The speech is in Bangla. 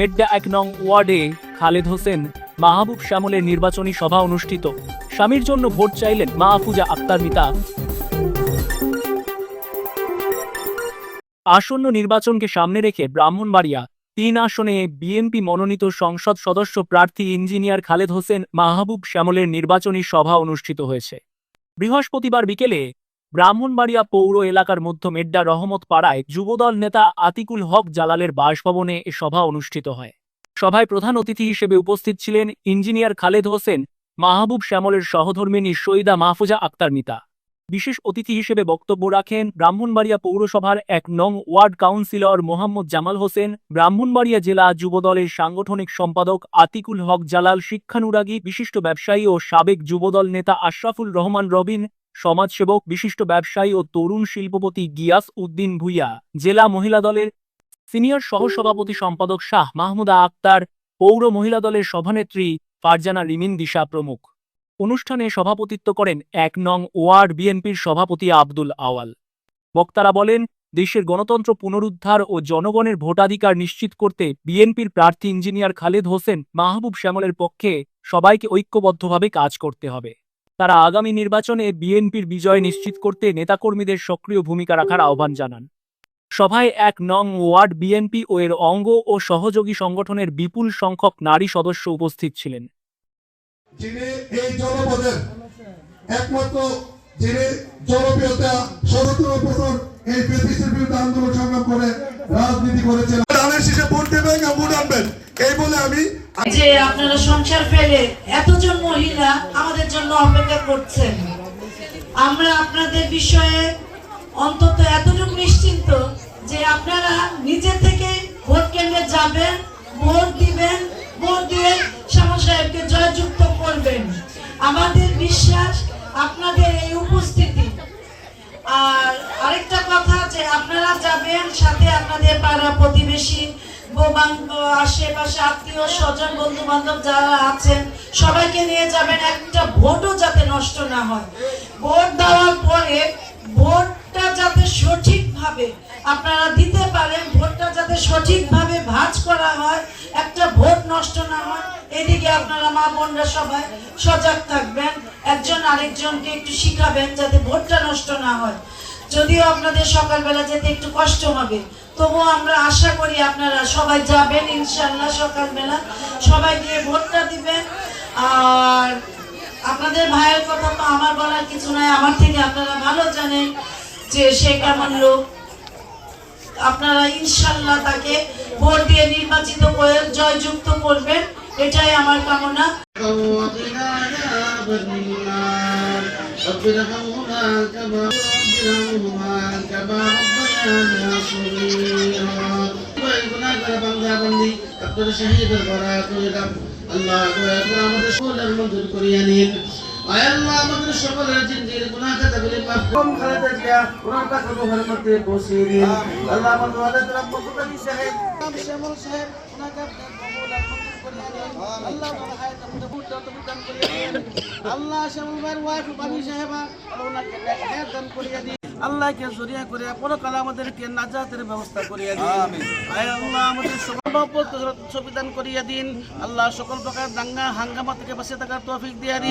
মেড্ডা এক নং ওয়ার্ডে খালেদ হোসেন মাহবুব শ্যামলের নির্বাচনী সভা অনুষ্ঠিত। স্বামীর জন্য ভোট চাইলেন মাহফুজা আক্তার মিতা। আসন্ন নির্বাচনকে সামনে রেখে ব্রাহ্মণবাড়িয়া তিন আসনে বিএনপি মনোনীত সংসদ সদস্য প্রার্থী ইঞ্জিনিয়ার খালেদ হোসেন মাহবুব শ্যামলের নির্বাচনী সভা অনুষ্ঠিত হয়েছে। বৃহস্পতিবার বিকেলে ব্রাহ্মণবাড়িয়া পৌর এলাকার মধ্য মেড্ডা রহমত পাড়ায় যুবদল নেতা আতিকুল হক জালালের বাসভবনে এ সভা অনুষ্ঠিত হয়। সভায় প্রধান অতিথি হিসেবে উপস্থিত ছিলেন ইঞ্জিনিয়ার খালেদ হোসেন, মাহবুব শ্যামলের সহধর্মিনী সৈয়দা মাহফুজা আক্তার মিতা। বিশেষ অতিথি হিসেবে বক্তব্য রাখেন ব্রাহ্মণবাড়িয়া পৌরসভার এক নং ওয়ার্ড কাউন্সিলর মোহাম্মদ জামাল হোসেন, ব্রাহ্মণবাড়িয়া জেলা যুবদলের সাংগঠনিক সম্পাদক আতিকুল হক জালাল শিক্ষানুরাগী বিশিষ্ট ব্যবসায়ী ও সাবেক যুবদল নেতা আশরাফুল রহমান রবিন সমাজসেবক, বিশিষ্ট ব্যবসায়ী ও তরুণ শিল্পপতি গিয়াস উদ্দিন ভুইয়া, জেলা মহিলা দলের সিনিয়র সহসভাপতি সম্পাদক শাহ মাহমুদা আক্তার, পৌর মহিলা দলের সভানেত্রী ফারজানা রিমিন দিশা প্রমুখ। অনুষ্ঠানে সভাপতিত্ব করেন এক নং ওয়ার্ড বিএনপির সভাপতি আব্দুল আওয়াল। বক্তারা বলেন, দেশের গণতন্ত্র পুনরুদ্ধার ও জনগণের ভোটাধিকার নিশ্চিত করতে বিএনপির প্রার্থী ইঞ্জিনিয়ার খালেদ হোসেন মাহবুব শ্যামলের পক্ষে সবাইকে ঐক্যবদ্ধভাবে কাজ করতে হবে। তারা আগামী নির্বাচনে বিএনপির বিজয় নিশ্চিত করতে নেতাকর্মীদের সক্রিয় ভূমিকা রাখার আহ্বান জানান। সভায় এক নং ওয়ার্ড বিএনপি ও এর অঙ্গ ও সহযোগী সংগঠনের বিপুল সংখ্যক নারী সদস্য উপস্থিত ছিলেন। যিনি এই জনপদের একমাত্র যিনি জনপ্রিয়তা বছর এই বিরুদ্ধে আন্দোলন সংগ্রাম করে রাজনীতি করেছেন। ধানের শীষে ভোট দেবেন ভোট আনবেন। এই বলে আমি যে আপনারা সংসার ফেলে এতজন মহিলা আমাদের জন্য অপেক্ষা করছেন। আমরা আপনাদের বিষয়ে অন্তত এতটুকু নিশ্চিন্ত যে আপনারা নিজে থেকে ভোট কেন্দ্রে যাবেন, ভোট দিবেন, ভোট দিয়ে শ্যামল সাহেবকে জয়যুক্ত করবেন। আমাদের বিশ্বাস, আপনাদের এই উপস্থিতি। আর আরেকটা কথা যে আপনারা যাবেন সাথে আপনাদের পাড়া প্রতিবেশী আশেপাশে আত্মীয় স্বজন বন্ধু বান্ধব যারা আছেন, সবাইকে নিয়ে যাবেন। একটা ভোটও যাতে নষ্ট না হয়। ভোট দেওয়ার পরে ভোটটা যাতে সঠিকভাবে আপনারা দিতে পারেন, ভোটটা যাতে সঠিকভাবে ভাঁজ করা হয়, একটা ভোট নষ্ট না হয়, এদিকে আপনারা মা বোনরা সবাই সজাগ থাকবেন। একজন আরেকজনকে একটু শিখাবেন যাতে ভোটটা নষ্ট না হয়। যদিও আপনাদের সকালবেলা যেতে একটু কষ্ট হবে, তবুও আমরা আশা করি আপনারা সবাই যাবেন ইনশাল্লাহ সকালবেলা। সবাই গিয়ে ভোটটা দিবেন। আর আপনাদের ভাইয়ের কথা তো আমার বলার কিছু নাই, আমার থেকে আপনারা ভালো জানেন যে সে কেমন লোক। আপনারা ইনশাল্লাহ তাকে ভোট দিয়ে নির্বাচিত করে জয়যুক্ত করবেন, এটাই আমার কামনা। وقنا عذاب النار رب ارحمهما كما رب ارحمهما كما ربيانا صغيرا وإذنا বান্দা বান্দি আপনার শহীদের বরাত হইলাম আল্লাহ দয়া করে আমাদের সকলের মঞ্জুর করিয়া নিন আয় আল্লাহ আমাদের সকলের জিন্দির গুনাহ খাতাগুলি মাফ করুন খালেদা জিয়া ওনার কাছে ঘরের মধ্যে পৌঁছিয়ে দিন আল্লাহ আমার ওয়াদা তোরা মকবুল সাহেব শ্যামল সাহেব ওনাকে কবুল করিয়া আল্লাহ ওনার হায়াত আমাদের বুট দান দান করিয়া দিন আল্লাহ শ্যামল ভাইয়ের ওয়াইফ বানি সাহেবা ওনাকে দান করিয়া দিন আল্লাহকে জরিয়া করে পরকালে আমাদেরকে নাজাতের ব্যবস্থা করিয়া দিন। আল্লাহ আমাদের সকল সবিধান করিয়া দিন। আল্লাহ সকল প্রকার দাঙ্গা হাঙ্গামা থেকে বাঁচে থাকার তৌফিক দিয়া দিন।